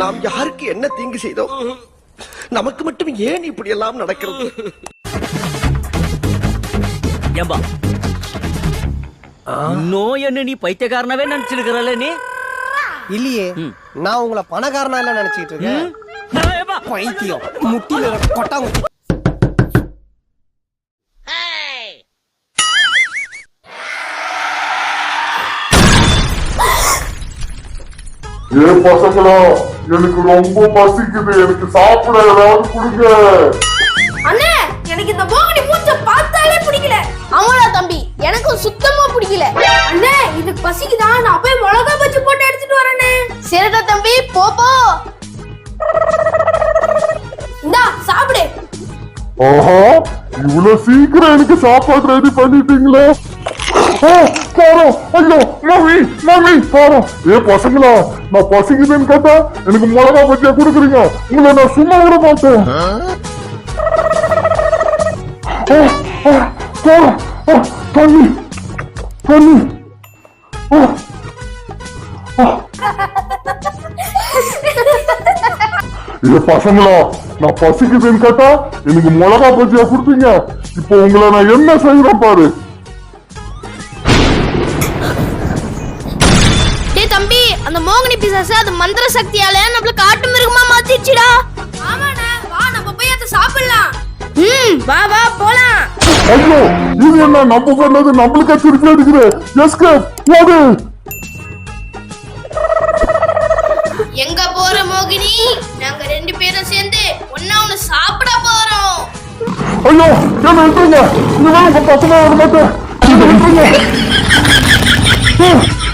நாம் யாருக்கு என்ன தீங்கு செய்தோம் நமக்கு மட்டும் ஏன் இப்படி எல்லாம் நடக்கிறது? ஏம்பா. இன்னும் என்ன நீ பைத்தியக்காரனவே நினைச்சிருக்கிறல்ல நீ? இல்லையே நான் உங்களை பணக்காரனா இல்ல நினைச்சிட்டு இருக்கேன். பைத்தியம். முட்டில கொட்டாங்குச்சி ஏ பசங்களா எனக்கு ரொம்ப பசிக்குது. எனக்கு சாப்பிட ஏதாவது கொடுங்க. அண்ணே எனக்கு இந்த மோகினி மூச்ச பார்த்தாலே பிடிக்கல. ஆமாடா தம்பி எனக்கும் சுத்தமா பிடிக்கல. அண்ணே இது பசிக்குதா? நான் போய் மிளகா பஜ்ஜி போட்டு எடுத்துட்டு வரேனே. சரிடா தம்பி போ போ. இந்தா சாப்பிடு. ஆஹா இவ்வளவு சீக்கிரம் எனக்கு சாப்பாடு ரெடி பண்ணிட்டீங்களே. காரம் ஐயோ மம்மி மம்மி ஏ பசங்களா நான் பசிக்குதுன்னு கேட்டா எனக்கு மிளகா பஜ்ஜியா கொடுக்குறீங்க. உங்களை நான் சும்மா விட மாட்டேன். தண்ணி தண்ணி. ஆ, ஏ பசங்களா நான் பசிக்குதுன்னு கேட்டா எனக்கு மிளகா பஜ்ஜியா கொடுத்தீங்க. இப்போ உங்களை நான் என்ன செய்யறேன் பாரு. அந்த மோகினி பிசாசு அது மந்திர சக்தியால நம்மள காட்டு மிருகமா மாத்திடுச்சுடா. ஆமாண்ணே வா நம்ம போய் அதை சாப்பிடலாம். ம் வா வா போலாம். ஐயோ இது என்ன நம்ம பண்ணது நம்மளுக்கே திருப்பி அடிக்குது? எஸ்கேப் ஓடு எங்க போற மோகினி? நாங்க ரெண்டு பேரும் சேர்ந்து ஒன்னா ஒண்ணு சாப்பிட போறோம். ஐயோ என்ன விட்டுருங்க இந்த வேலை பசங்க வர மாட்டேன். என்ன விட்டுருங்க.